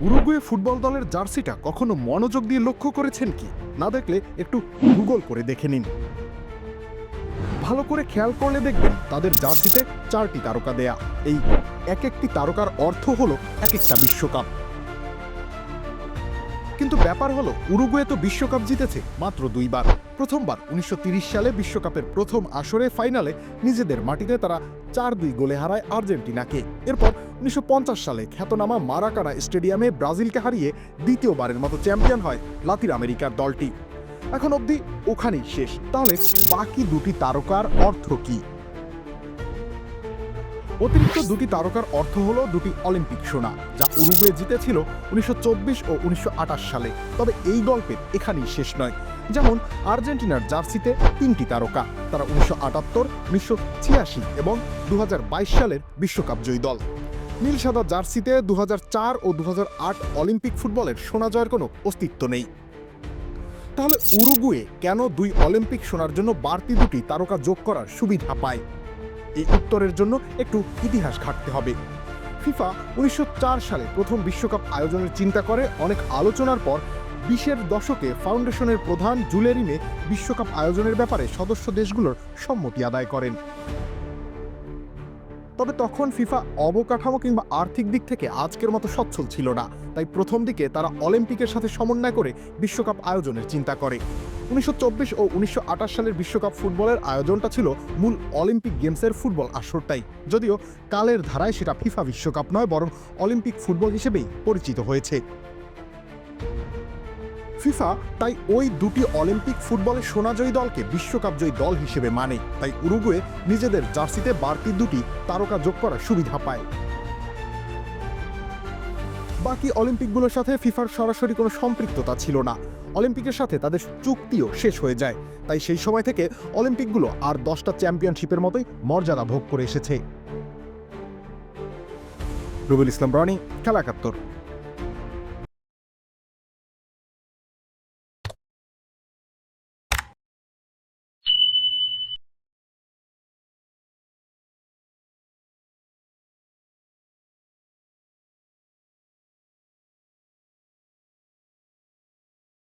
Uruguay football দলের জার্সিটা কখনো মনোযোগ দিয়ে লক্ষ্য করেছেন কি? না দেখলে একটু গুগল করে দেখে নিন। ভালো করে খেয়াল করলে দেখবেন তাদের জার্সিতে চারটি তারকা দেয়া। এই এক একটি তারকার অর্থ হলো এক একটা বিশ্বকাপ। কিন্তু ব্যাপার হলো, উরুগুয়ে তো বিশ্বকাপ জিতেছে মাত্র দুইবার। প্রথমবার উনিশশো সালে বিশ্বকাপের প্রথম আসরে ফাইনালে নিজেদের মাটিতে তারা চার দুই গোলে হারায় আর্জেন্টিনাকে। এরপর উনিশশো পঞ্চাশ সালে খ্যাতনামা মারাকানা স্টেডিয়ামে ব্রাজিলকে হারিয়ে দ্বিতীয়বারের মতো চ্যাম্পিয়ন হয় লাতিন আমেরিকার দলটি। এখন অবধি ওখানেই শেষ। তাহলে বাকি দুটি তারকার অর্থ কি? অতিরিক্ত দুটি তারকার অর্থ হলো দুটি অলিম্পিক সোনা, যা উরুগুয়ে জিতেছিল উনিশশো চব্বিশ ও উনিশশো আঠাশ সালে। তবে এই গল্পের এখানেই শেষ নয়। যেমন, আর্জেন্টিনার জার্সিতে তিনটি তারকা, তারা উনিশশো আটাত্তর, উনিশশো ছিয়াশি এবং দু হাজার বাইশ সালের বিশ্বকাপ জয়ী দল। নীল সাদা জার্সিতে দু হাজার চার ও দু হাজার আট অলিম্পিক ফুটবলের সোনা জয়ের কোনো অস্তিত্ব নেই। তাহলে উরুগুয়ে কেন দুই অলিম্পিক সোনার জন্য বাড়তি দুটি তারকা যোগ করার সুবিধা পায়? এই উত্তরের জন্য একটু ইতিহাস ঘাটতে হবে। ফিফা উনিশশো সালে প্রথম বিশ্বকাপ আয়োজনের চিন্তা করে অনেক আলোচনার পর বিশের দশকে ফাউন্ডেশনের প্রধান জুলেরিনে বিশ্বকাপ আয়োজনের ব্যাপারে সদস্য দেশগুলোর সম্মতি আদায় করেন। তবে তখন ফিফা অবকাঠামো কিংবা আর্থিক দিক থেকে আজকের মতো সচ্ছল ছিল না, তাই প্রথম দিকে তারা অলিম্পিকের সাথে সমন্বয় করে বিশ্বকাপ আয়োজনের চিন্তা করে। উনিশশো চব্বিশ ও উনিশশো সালের বিশ্বকাপ ফুটবলের আয়োজনটা ছিল মূল অলিম্পিক গেমসের ফুটবল আসরটাই। যদিও কালের ধারায় সেটা ফিফা বিশ্বকাপ নয়, বরং অলিম্পিক ফুটবল হিসেবেই পরিচিত হয়েছে। ফিফা তাই ওই দুটি অলিম্পিক ফুটবলের সোনাজয়ী দলকে বিশ্বকাপজয়ী দল হিসেবে মানে। তাই উরুগুয়ে নিজেদের জার্সিতে বাড়তি দুটি তারকা যোগ করার সুবিধা পায়। বাকি অলিম্পিকগুলোর সাথে ফিফার সরাসরি কোনো সম্পৃক্ততা ছিল না। অলিম্পিকের সাথে তাদের চুক্তিও শেষ হয়ে যায়। তাই সেই সময় থেকে অলিম্পিকগুলো আর দশটা চ্যাম্পিয়নশিপের মতোই মর্যাদা ভোগ করে এসেছে। রুবুল ইসলাম রনি, খেলা একাত্তর।